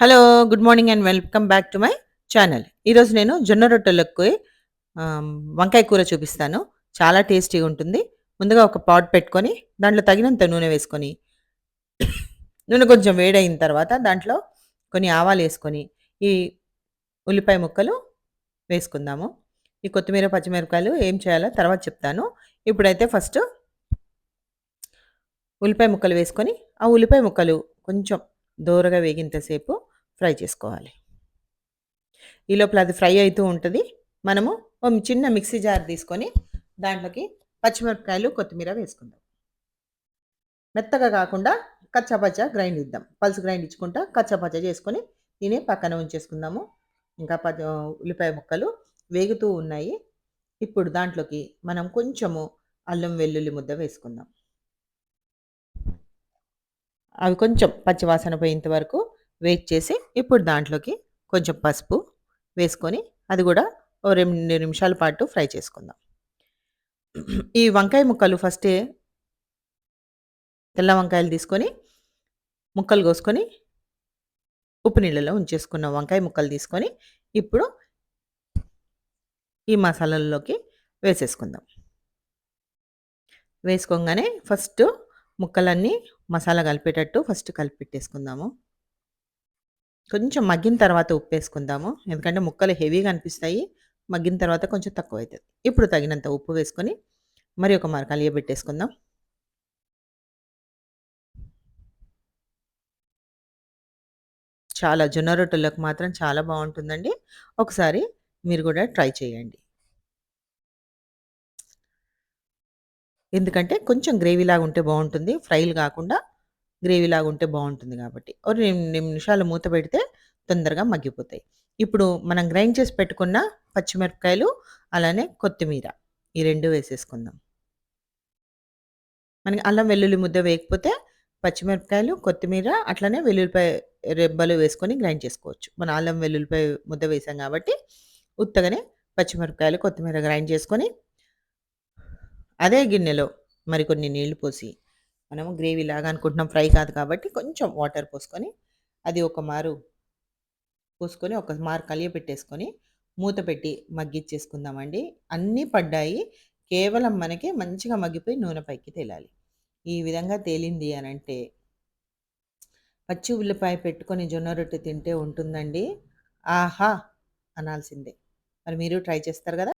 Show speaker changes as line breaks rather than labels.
Hello good morning and welcome back to my channel ఈరోజు నేను జొన్న రొట్టెలకు వంకాయ కూర చూపిస్తాను. చాలా టేస్టీగా ఉంటుంది. ముందుగా ఒక పాట్ పెట్టుకొని దాంట్లో తగినంత నూనె వేసుకొని నూనె కొంచెం వేడైన తర్వాత దాంట్లో కొన్ని ఆవాలు వేసుకొని ఈ ఉల్లిపాయ ముక్కలు వేసుకుందాము. ఈ కొత్తిమీర పచ్చిమిరపకాయలు ఏం చేయాలో తర్వాత చెప్తాను. ఇప్పుడైతే ఫస్ట్ ఉల్లిపాయ ముక్కలు వేసుకొని ఆ ఉల్లిపాయ ముక్కలు కొంచెం దోరగా వేగింతసేపు ఫ్రై చేసుకోవాలి. ఈ లోపల అది ఫ్రై అవుతూ ఉంటుంది. మనము ఒక చిన్న మిక్సీ జార్ తీసుకొని దాంట్లోకి పచ్చిమిరపకాయలు కొత్తిమీర వేసుకుందాం. మెత్తగా కాకుండా కచ్చాపచ్చ గ్రైండ్ ఇద్దాం పల్స్ గ్రైండ్ ఇచ్చుకుంటా కచ్చాపచ్చ చేసుకొని తిని పక్కన ఉంచేసుకుందాము. ఇంకా ప ఉల్లిపాయ ముక్కలు వేగుతూ ఉన్నాయి. ఇప్పుడు దాంట్లోకి మనం కొంచెము అల్లం వెల్లుల్లి ముద్ద వేసుకుందాం. అవి కొంచెం పచ్చివాసన పోయేంత వరకు వెయిట్ చేసి ఇప్పుడు దాంట్లోకి కొంచెం పసుపు వేసుకొని అది కూడా ఓ రెండు నిమిషాల పాటు ఫ్రై చేసుకుందాం. ఈ వంకాయ ముక్కలు ఫస్టే తెల్ల వంకాయలు తీసుకొని ముక్కలు కోసుకొని ఉప్పు నీళ్ళలో ఉంచేసుకున్న వంకాయ ముక్కలు తీసుకొని ఇప్పుడు ఈ మసాలాల్లోకి వేసేసుకుందాం. వేసుకోగానే ఫస్ట్ ముక్కలన్నీ మసాలా కలిపేటట్టు ఫస్ట్ కలిపి పెట్టేసుకుందాము కొంచెం మగ్గిన తర్వాత ఉప్పు వేసుకుందాము ఎందుకంటే ముక్కలు హెవీగా అనిపిస్తాయి. మగ్గిన తర్వాత కొంచెం తక్కువ అవుతుంది ఇప్పుడు తగినంత ఉప్పు వేసుకొని మరి ఒక మర కలియబెట్టేసుకుందాం. చాలా జొన్న రొట్టెలకు మాత్రం చాలా బాగుంటుందండి. ఒకసారి మీరు కూడా ట్రై చేయండి. ఎందుకంటే కొంచెం గ్రేవీలాగా ఉంటే బాగుంటుంది ఫ్రైలు కాకుండా గ్రేవీలాగా ఉంటే బాగుంటుంది కాబట్టి. ఒక రెండు నిమిషాలు మూత పెడితే తొందరగా మగ్గిపోతాయి. ఇప్పుడు మనం గ్రైండ్ చేసి పెట్టుకున్న పచ్చిమిరపకాయలు అలానే కొత్తిమీర ఈ రెండు వేసేసుకుందాం. మనకి అల్లం వెల్లుల్లి ముద్ద వేయకపోతే పచ్చిమిరపకాయలు కొత్తిమీర అట్లనే వెల్లుల్లిపాయ రెబ్బలు వేసుకొని గ్రైండ్ చేసుకోవచ్చు. మన అల్లం వెల్లుల్లిపాయ ముద్ద వేసాం కాబట్టి ఉత్తగానే పచ్చిమిరపకాయలు కొత్తిమీర గ్రైండ్ చేసుకొని అదే గిన్నెలో మరికొన్ని నీళ్ళు పోసి మనము గ్రేవీ లాగా అనుకుంటున్నాం ఫ్రై కాదు కాబట్టి కొంచెం వాటర్ పోసుకొని అది ఒక మారు పోసుకొని ఒక మారు కలియ పెట్టేసుకొని మూత పెట్టి మగ్గిచ్చేసుకుందామండి అన్నీ పడ్డాయి. కేవలం మనకి మంచిగా మగ్గిపోయి నూనె పైకి తేలాలి. ఈ విధంగా తేలింది అని అంటే పచ్చి ఉల్లిపాయ పెట్టుకొని జొన్న రొట్టె తింటే ఉంటుందండి. ఆహా! అనాల్సిందే. మరి మీరు ట్రై చేస్తారు కదా?